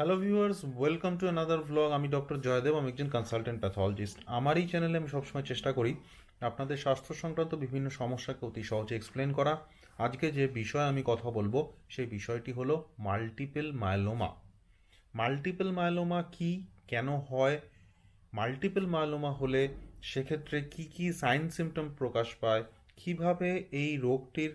Hello viewers welcome to another vlog আমি doctor Joydev আমি একজন কনসালটেন্ট প্যাথোলজিস্ট আমার এই চ্যানেলে আমি সবসময় চেষ্টা করি আপনাদের স্বাস্থ্য সংক্রান্ত বিভিন্ন সমস্যাকে অতি সহজে এক্সপ্লেন করা। আজকে যে বিষয়ে আমি কথা বলব, সেই বিষয়টি হলো মাল্টিপল মায়োলোমা মাল্টিপল মায়োলোমা কি, কেন হয়? মাল্টিপল মায়োলোমা হলে সেক্ষেত্রে কি কি সাইন সিমটম প্রকাশ পায়? কীভাবে এই রোগটির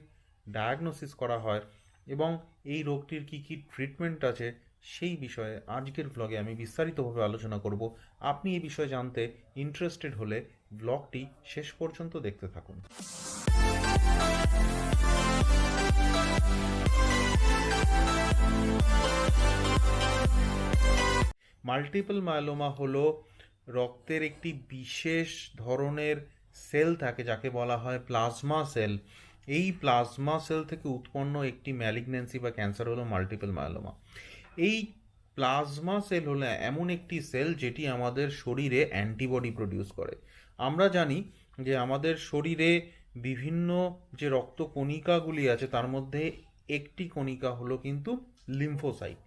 ডায়াগনোসিস করা হয়? এবং এই রোগটির কি কি ট্রিটমেন্ট আছে? সেই বিষয়ে আজকের ব্লগে আমি বিস্তারিতভাবে আলোচনা করব। আপনি এই বিষয়ে জানতে ইন্টারেস্টেড হলে ব্লগটি শেষ পর্যন্ত দেখতে থাকুন। মাল্টিপল মায়োলোমা হলো রক্তের একটি বিশেষ ধরনের সেল থাকে যাকে বলা হয় প্লাজমা সেল এই প্লাজমা সেল থেকে উৎপন্ন একটি ম্যালিগন্যান্সি বা ক্যান্সার হলো মাল্টিপল মায়োলোমা এই প্লাজমা সেল হলো এমন একটি সেল যেটি আমাদের শরীরে অ্যান্টিবডি প্রডিউস করে। আমরা জানি যে আমাদের শরীরে বিভিন্ন যে রক্ত কণিকাগুলি আছে, তার মধ্যে একটি কণিকা হলো কিন্তু লিম্ফোসাইট।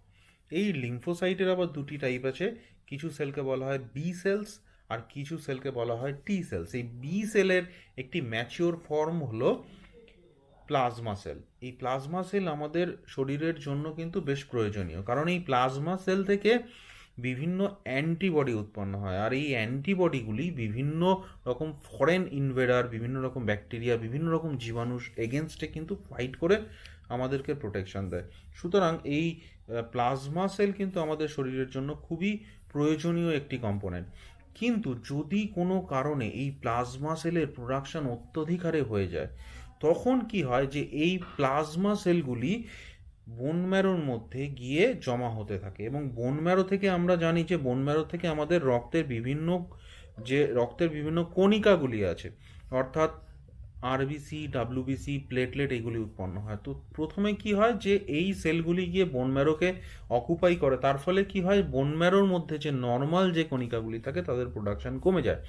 এই লিম্ফোসাইটের আবার দুটি টাইপ আছে, কিছু সেলকে বলা হয় বি সেলস আর কিছু সেলকে বলা হয় টি সেলস এই বি সেলের একটি ম্যাচিওর ফর্ম হলো প্লাজমা সেল। এই প্লাজমা সেল আমাদের শরীরের জন্য কিন্তু বেশ প্রয়োজনীয়। কারণ এই প্লাজমা সেল থেকে বিভিন্ন অ্যান্টিবডি উৎপন্ন হয়। আর এই অ্যান্টিবডিগুলি বিভিন্ন রকম ফরেন ইনভেডার, বিভিন্ন রকম ব্যাকটেরিয়া, বিভিন্ন রকম জীবাণু এগেনস্টে কিন্তু ফাইট করে আমাদেরকে প্রোটেকশন দেয়। সুতরাং এই প্লাজমা সেল কিন্তু আমাদের শরীরের জন্য খুবই প্রয়োজনীয় একটি কম্পোনেন্ট কিন্তু যদি কোনো কারণে এই প্লাজমা সেলের প্রোডাকশন অত্যধিক হারে হয়ে যায় তখন কি হয় যে এই প্লাজমা সেলগুলি বোন ম্যারোর মধ্যে গিয়ে জমা হতে থাকে এবং বোন ম্যারো থেকে আমরা জানি যে বোন ম্যারো থেকে আমাদের রক্তের বিভিন্ন যে রক্তের বিভিন্ন কণিকাগুলি আছে, অর্থাৎ আরবিসি ডাব্লিউবিসি প্লেটলেট এগুলি উৎপন্ন হয়। তো প্রথমে কি হয় যে এই সেলগুলি গিয়ে বোন ম্যারোকে অকুপাই করে, তার ফলে কি হয় বোন ম্যারোর মধ্যে যে নর্মাল যে কণিকাগুলি থাকে তাদের প্রোডাকশন কমে যায়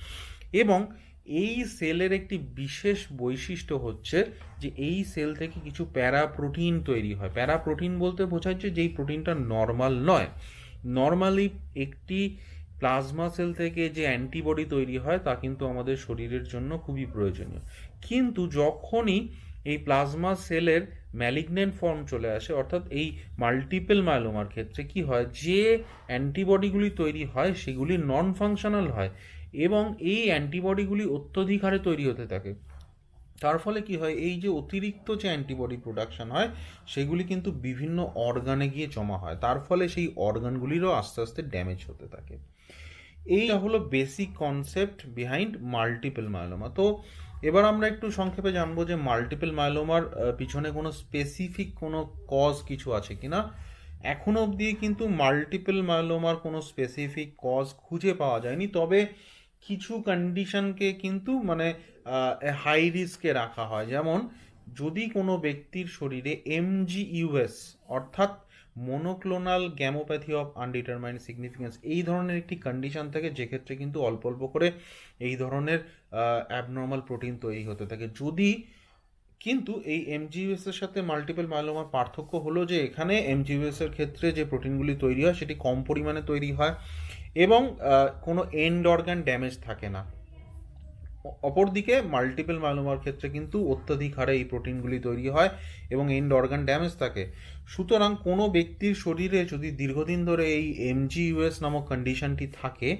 এবং এই সেলের একটি বিশেষ বৈশিষ্ট্য হচ্ছে যে এই সেল থেকে কিছু প্যারা প্রোটিন তৈরি হয়। প্যারা প্রোটিন বলতে বোঝাচ্ছে যে যেই প্রোটিনটা নর্মাল নয়। নর্মালি একটি প্লাজমা সেল থেকে যে অ্যান্টিবডি তৈরি হয়, তা কিন্তু আমাদের শরীরের জন্য খুবই প্রয়োজনীয়। কিন্তু যখনই এই প্লাজমা সেলের ম্যালিগনেন্ট ফর্ম চলে আসে, অর্থাৎ এই মাল্টিপল মায়োলোমার ক্ষেত্রে কি হয়, যে অ্যান্টিবডিগুলি তৈরি হয়, সেগুলি নন ফাংশনাল হয়। এবং এই অ্যান্টিবডিগুলি অত্যধিক হারে তৈরি হতে থাকে। তার ফলে কি হয়, এই যে অতিরিক্ত যে অ্যান্টিবডি প্রোডাকশন হয়, সেগুলি কিন্তু বিভিন্ন অর্গানে গিয়ে জমা হয়। তার ফলে সেই অর্গানগুলিরও আস্তে আস্তে ড্যামেজ হতে থাকে। এইটা হলো basic concept behind multiple myeloma তো এবার আমরা একটু সংক্ষেপে জানব যে মাল্টিপল মায়োলোমার পিছনে কোনো স্পেসিফিক কোনো কজ কিছু আছে কিনা এখনও অবধি কিন্তু মাল্টিপল মায়োলোমার কোনো স্পেসিফিক কজ খুঁজে পাওয়া যায়নি। তবে কিছু কন্ডিশনকে কিন্তু মানে হাই রিস্কে রাখা হয়। যেমন, যদি কোনো ব্যক্তির শরীরে এমজি ইউএস অর্থাৎ মোনোক্লোনাল গ্যামোপ্যাথি অফ আনডিটারমাইন্ড সিগনিফিকেন্স এই ধরনের একটি কন্ডিশন থাকে, যেক্ষেত্রে কিন্তু অল্প অল্প করে এই ধরনের অ্যাবনর্মাল প্রোটিন তৈরি হতে থাকে। যদি কিন্তু এই এমজিউএস এর সাথে মাল্টিপল মায়োলোমার পার্থক্য হলো যে, এখানে এমজিউএস এর ক্ষেত্রে যে প্রোটিনগুলি তৈরি হয়, সেটি কম পরিমাণে তৈরি হয়। এবং কোনো এন্ড অর্গান ড্যামেজ থাকে না। অপরদিকে মাল্টিপল মায়োলোমার ক্ষেত্রে কিন্তু অত্যাধিক হারে এই প্রোটিনগুলি তৈরি হয় এবং এন্ড অর্গান ড্যামেজ থাকে। সুতরাং কোনো ব্যক্তির শরীরে যদি দীর্ঘদিন ধরে এই এমজিইউএস নামক কন্ডিশনটি থাকে,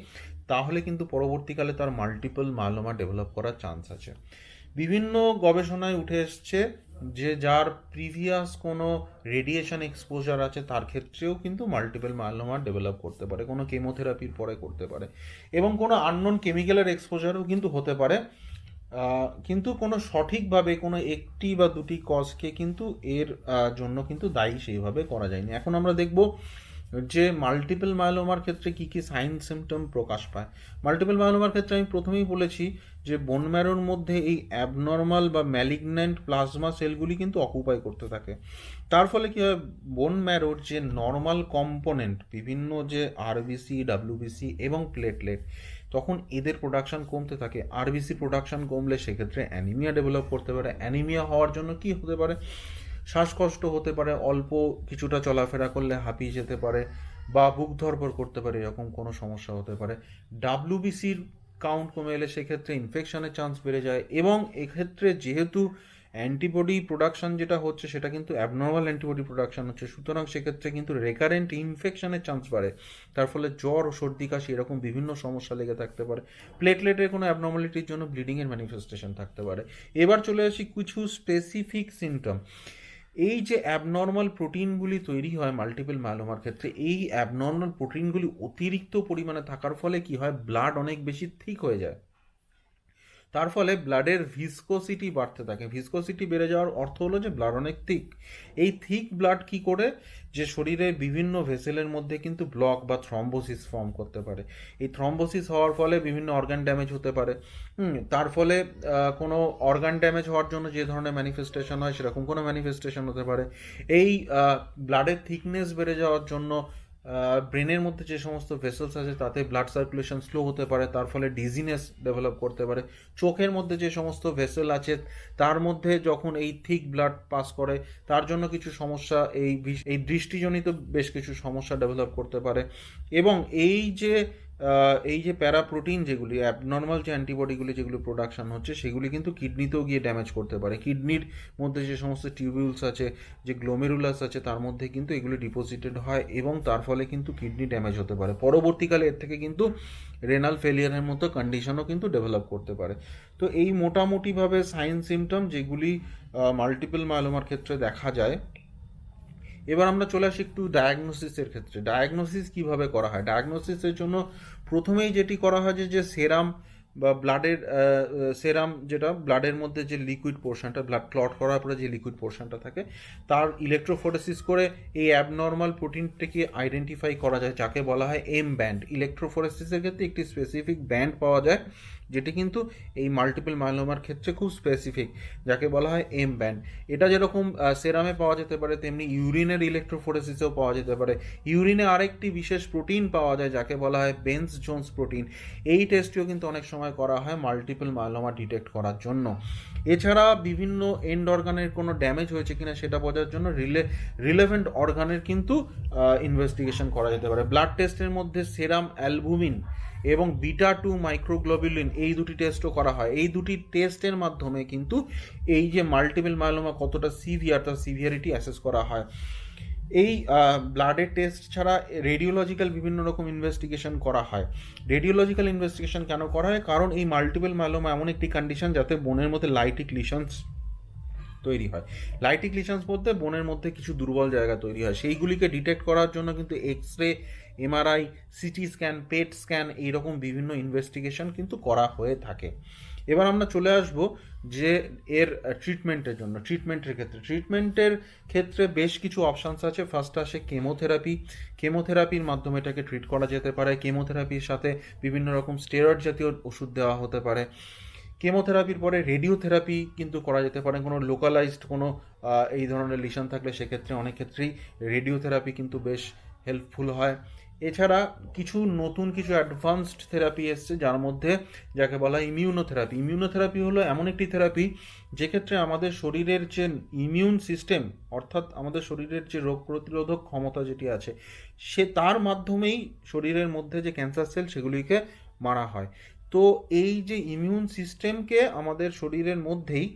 তাহলে কিন্তু পরবর্তীকালে তার মাল্টিপল মায়োলোমা ডেভেলপ করার চান্স আছে। বিভিন্ন গবেষণায় উঠে এসছে যে যার প্রিভিয়াস কোনো রেডিয়েশন এক্সপোজার আছে, তার ক্ষেত্রেও কিন্তু মাল্টিপল মায়োলোমা ডেভেলপ করতে পারে, কোনো কেমোথেরাপির পরে করতে পারে। এবং কোনো আননোন কেমিক্যালের এক্সপোজারও কিন্তু হতে পারে। কিন্তু কোনো সঠিকভাবে কোনো একটি বা দুটি কজকে কিন্তু এর জন্য কিন্তু দায়ী সেইভাবে করা যায়নি। এখন আমরা দেখব যে মাল্টিপল মায়োলোমার ক্ষেত্রে কি কি সাইন সিমটম প্রকাশ পায়। মাল্টিপল মায়োলোমার ক্ষেত্রে আমি প্রথমেই বলেছি যে বোন ম্যারোর মধ্যে এই অ্যাবনর্মাল বা ম্যালিগন্যান্ট প্লাজমা সেলগুলি কিন্তু অকুপাই করতে থাকে। তার ফলে কী হয়? বোন ম্যারোর যে নর্মাল কম্পোনেন্ট বিভিন্ন যে আরবিসি ডাব্লিউবিসি এবং প্লেটলেট তখন এদের প্রোডাকশন কমতে থাকে। আরবিসি প্রোডাকশন কমলে সেক্ষেত্রে অ্যানিমিয়া ডেভেলপ করতে পারে। অ্যানিমিয়া হওয়ার জন্য কি হতে পারে? শ্বাসকষ্ট হতে পারে, অল্প কিছুটা চলাফেরা করলে হাঁপিয়ে যেতে পারে বা বুক ধরপড় করতে পারে, এরকম কোনো সমস্যা হতে পারে। ডাব্লিউবিসির কাউন্ট কমে এলে সেক্ষেত্রে ইনফেকশনের চান্স বেড়ে যায় এবং এক্ষেত্রে যেহেতু অ্যান্টিবডি প্রোডাকশন যেটা হচ্ছে সেটা কিন্তু অ্যাবনর্মাল অ্যান্টিবডি প্রোডাকশন হচ্ছে। সুতরাং সেক্ষেত্রে কিন্তু রেকারেন্ট ইনফেকশনের চান্স বাড়ে। তার ফলে জ্বর ও সর্দি কাশি এরকম বিভিন্ন সমস্যা লেগে থাকতে পারে। প্লেটলেটের কোনো অ্যাবনর্মালিটির জন্য ব্লিডিংয়ের ম্যানিফেস্টেশন থাকতে পারে। এবার চলে আসি কিছু স্পেসিফিক সিমটম এই যে অ্যাবনর্মাল প্রোটিনগুলি তৈরি হয় মাল্টিপল মায়োলোমার ক্ষেত্রে, এই অ্যাবনর্মাল প্রোটিনগুলি অতিরিক্ত পরিমাণে থাকার ফলে কি হয়? ব্লাড অনেক বেশি থিক হয়ে যায়। তার ফলে ব্লাডের ভিসকোসিটি বাড়তে থাকে। ভিসকোসিটি বেড়ে যাওয়ার অর্থ হলো যে ব্লাড অনেক থিক এই থিক ব্লাড কি করে? যে শরীরে বিভিন্ন ভেসেলের মধ্যে কিন্তু ব্লক বা থ্রম্বোসিস ফর্ম করতে পারে। এই থ্রম্বোসিস হওয়ার ফলে বিভিন্ন অর্গান ড্যামেজ হতে পারে। তার ফলে কোনো অর্গান ড্যামেজ হওয়ার জন্য যে ধরনের ম্যানিফেস্টেশন হয়, সেরকম কোনো ম্যানিফেস্টেশন হতে পারে। এই ব্লাডের থিকনেস বেড়ে যাওয়ার জন্য ব্রেনের মধ্যে যে সমস্ত ভেসেলস আছে, তাতে ব্লাড সার্কুলেশন স্লো হতে পারে, তার ফলে ডিজিনেস ডেভেলপ করতে পারে। চোখের মধ্যে যে সমস্ত ভেসেল আছে, তার মধ্যে যখন এই থিক ব্লাড পাস করে, তার জন্য কিছু সমস্যা, এই এই দৃষ্টিজনিত বেশ কিছু সমস্যা ডেভেলপ করতে পারে। এবং এই যে এই যে প্যারাপ্রোটিন যেগুলি অ্যাবনর্মাল যে অ্যান্টিবডিগুলি যেগুলো প্রোডাকশন হচ্ছে, সেগুলি কিন্তু কিডনিতেও গিয়ে ড্যামেজ করতে পারে। কিডনির মধ্যে যে সমস্ত টিউবিউলস আছে, যে গ্লোমেরুলাস আছে, তার মধ্যে কিন্তু এগুলি ডিপোজিটেড হয় এবং তার ফলে কিন্তু কিডনি ড্যামেজ হতে পারে। পরবর্তীকালে এর থেকে কিন্তু রেনাল ফেলিয়ারের মতো কন্ডিশনও কিন্তু ডেভেলপ করতে পারে। তো এই মোটামুটিভাবে সাইন সিমটম যেগুলি মাল্টিপল মায়োলোমার ক্ষেত্রে দেখা যায় এবার আমরা চলে আসি একটু ডায়াগনোসিসের ক্ষেত্রে। ডায়াগনোসিস কীভাবে করা হয়? ডায়াগনোসিসের জন্য প্রথমেই যেটি করা হয় যে সেরাম বা ব্লাডের সেরাম যেটা ব্লাডের মধ্যে যে লিকুইড পোর্শনটা ব্লাড ক্লট করার পরে যে লিকুইড পোর্শনটা থাকে, তার ইলেকট্রোফোরেসিস করে এই অ্যাবনর্মাল প্রোটিনটাকে আইডেন্টিফাই করা যায়, যাকে বলা হয় এম ব্যান্ড ইলেকট্রোফোরেসিসের ক্ষেত্রে একটি স্পেসিফিক ব্যান্ড পাওয়া যায় যেটি কিন্তু এই মাল্টিপল মাইলোমার ক্ষেত্রে খুব স্পেসিফিক যাকে বলা হয় এম ব্যান্ড এটা যেরকম সেরামে পাওয়া যেতে পারে, তেমনি ইউরিনের ইলেকট্রোফোরেসিসেও পাওয়া যেতে পারে। ইউরিনে আরেকটি বিশেষ প্রোটিন পাওয়া যায়, যাকে বলা হয় বেন্স জোন্স প্রোটিন এই টেস্টটিও কিন্তু অনেক সময় করা হয় মাল্টিপল মাইলোমা ডিটেক্ট করার জন্য। এছাড়া বিভিন্ন এন্ড অর্গানের কোনো ড্যামেজ হয়েছে কিনা সেটা বোঝার জন্য রিলে রিলেভেন্ট অর্গানের কিন্তু ইনভেস্টিগেশন করা যেতে পারে। ব্লাড টেস্টের মধ্যে সেরাম অ্যালবুমিন এবং বিটা টু মাইক্রোগ্লোবুলিন, এই দুটি টেস্টও করা হয়। এই দুটি টেস্টের মাধ্যমে কিন্তু এই যে মাল্টিপল মাইলোমা কতটা সিভিয়ার তার সিভিয়ারিটি অ্যাসেস করা হয়। এই ব্লাডের টেস্ট ছাড়া রেডিওলজিক্যাল বিভিন্ন রকম ইনভেস্টিগেশন করা হয়। রেডিওলজিক্যাল ইনভেস্টিগেশন কেন করা হয়? কারণ এই মাল্টিপল মাইলোমা এমন একটি কন্ডিশন যাতে বোনের মধ্যে লাইটিক লিশনস তৈরি হয়। লাইটিক লিশনস বলতে বোনের মধ্যে কিছু দুর্বল জায়গা তৈরি হয়। সেইগুলিকে ডিটেক্ট করার জন্য কিন্তু X ray MRI CT scan PET scan এইরকম বিভিন্ন ইনভেস্টিগেশন কিন্তু করা হয়ে থাকে। এবার আমরা চলে আসব যে এর ট্রিটমেন্টের জন্য ট্রিটমেন্টের ক্ষেত্রে। ট্রিটমেন্টের ক্ষেত্রে বেশ কিছু অপশানস আছে। ফার্স্ট আসে কেমোথেরাপি কেমোথেরাপির মাধ্যমে এটাকে ট্রিট করা যেতে পারে। কেমোথেরাপির সাথে বিভিন্ন রকম স্টেরয়েড জাতীয় ওষুধ দেওয়া হতে পারে। কেমোথেরাপির পরে রেডিওথেরাপি কিন্তু করা যেতে পারে। কোনো লোকালাইজড কোনো এই ধরনের লিশন থাকলে সেক্ষেত্রে অনেক ক্ষেত্রেই রেডিওথেরাপি কিন্তু বেশ হেল্পফুল হয়। এছাড়া কিছু নতুন কিছু অ্যাডভান্সড থেরাপি এসছে, যার মধ্যে যাকে বলা হয় ইমিউনোথেরাপি ইমিউনোথেরাপি হলো এমন একটি থেরাপি যেক্ষেত্রে আমাদের শরীরের যে ইমিউন সিস্টেম অর্থাৎ আমাদের শরীরের যে রোগ প্রতিরোধক ক্ষমতা যেটি আছে, সে তার মাধ্যমেই শরীরের মধ্যে যে ক্যান্সার সেল সেগুলিকে মারা হয়। তো এই যে ইমিউন সিস্টেমকে আমাদের শরীরের মধ্যেই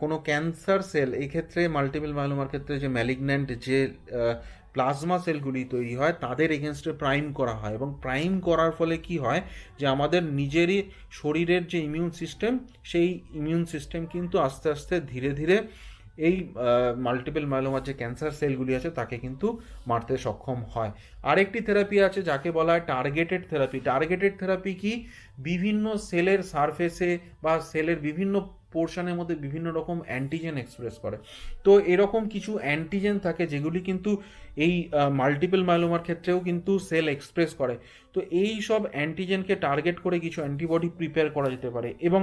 কোনো ক্যান্সার সেল এই ক্ষেত্রে মাল্টিপল মাইলোমার ক্ষেত্রে যে ম্যালিগন্যান্ট যে প্লাজমা সেলগুলি তৈরি হয়, তাদের এগেনস্টে প্রাইম করা হয় এবং প্রাইম করার ফলে কি হয় যে আমাদের নিজেরই শরীরের যে ইমিউন সিস্টেম সেই ইমিউন সিস্টেম কিন্তু আস্তে আস্তে ধীরে ধীরে এই মাল্টিপল মাইলোমার যে ক্যান্সার সেলগুলি আছে, তাকে কিন্তু মারতে সক্ষম হয়। আরেকটি থেরাপি আছে যাকে বলা হয় টার্গেটেড থেরাপি টার্গেটেড থেরাপি কি? বিভিন্ন সেলের সারফেসে বা সেলের বিভিন্ন পোর্শনের মধ্যে বিভিন্ন রকম অ্যান্টিজেন এক্সপ্রেস করে। তো এরকম কিছু অ্যান্টিজেন থাকে যেগুলি কিন্তু এই মাল্টিপল মাইলোমার ক্ষেত্রেও কিন্তু সেল এক্সপ্রেস করে। তো এই সব অ্যান্টিজেনকে টার্গেট করে কিছু অ্যান্টিবডি প্রিপেয়ার করা যেতে পারে এবং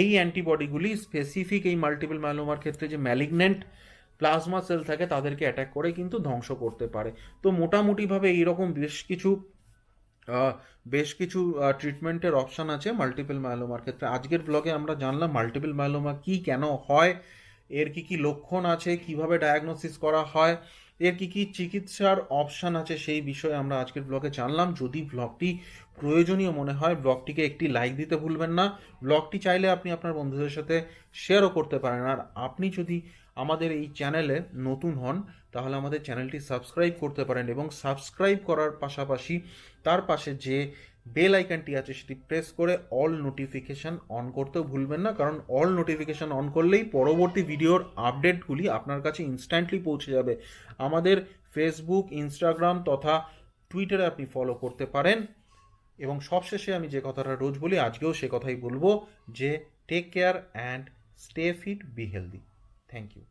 এই অ্যান্টিবডিগুলি স্পেসিফিক এই মাল্টিপল মাইলোমার ক্ষেত্রে যে ম্যালিগন্যান্ট প্লাজমা সেল থাকে তাদেরকে অ্যাটাক করে কিন্তু ধ্বংস করতে পারে। তো মোটামুটিভাবে এইরকম বেশ কিছু বেশ কিছু ট্রিটমেন্টের অপশান আছে মাল্টিপল মায়োলোমার ক্ষেত্রে। আজকের ব্লগে আমরা জানলাম মাল্টিপল মায়োলোমা কি, কেন হয়, এর কি কি লক্ষণ আছে, কীভাবে ডায়াগনোসিস করা হয় এর কি কি চিকিৎসার অপশান আছে সেই বিষয়ে আমরা আজকের ব্লগে জানলাম। যদি ব্লগটি প্রয়োজনীয় মনে হয় ব্লগটিকে একটি লাইক দিতে ভুলবেন না। ব্লগটি চাইলে আপনি আপনার বন্ধুদের সাথে শেয়ারও করতে পারেন। আর আপনি যদি আমাদের এই চ্যানেলে নতুন হন, তাহলে আমাদের চ্যানেলটি সাবস্ক্রাইব করতে পারেন এবং সাবস্ক্রাইব করার পাশাপাশি তার পাশে যে বেল আইকনটি আছে সেটি প্রেস করে অল নোটিফিকেশান অন করতেও ভুলবেন না, কারণ অল নোটিফিকেশান অন করলেই পরবর্তী ভিডিওর আপডেটগুলি আপনার কাছে ইনস্ট্যান্টলি পৌঁছে যাবে। আমাদের ফেসবুক ইনস্টাগ্রাম তথা টুইটারে আপনি ফলো করতে পারেন। এবং সবশেষে আমি যে কথাটা রোজ বলি, আজকেও সে কথাই বলব যে take care and stay fit be healthy thank you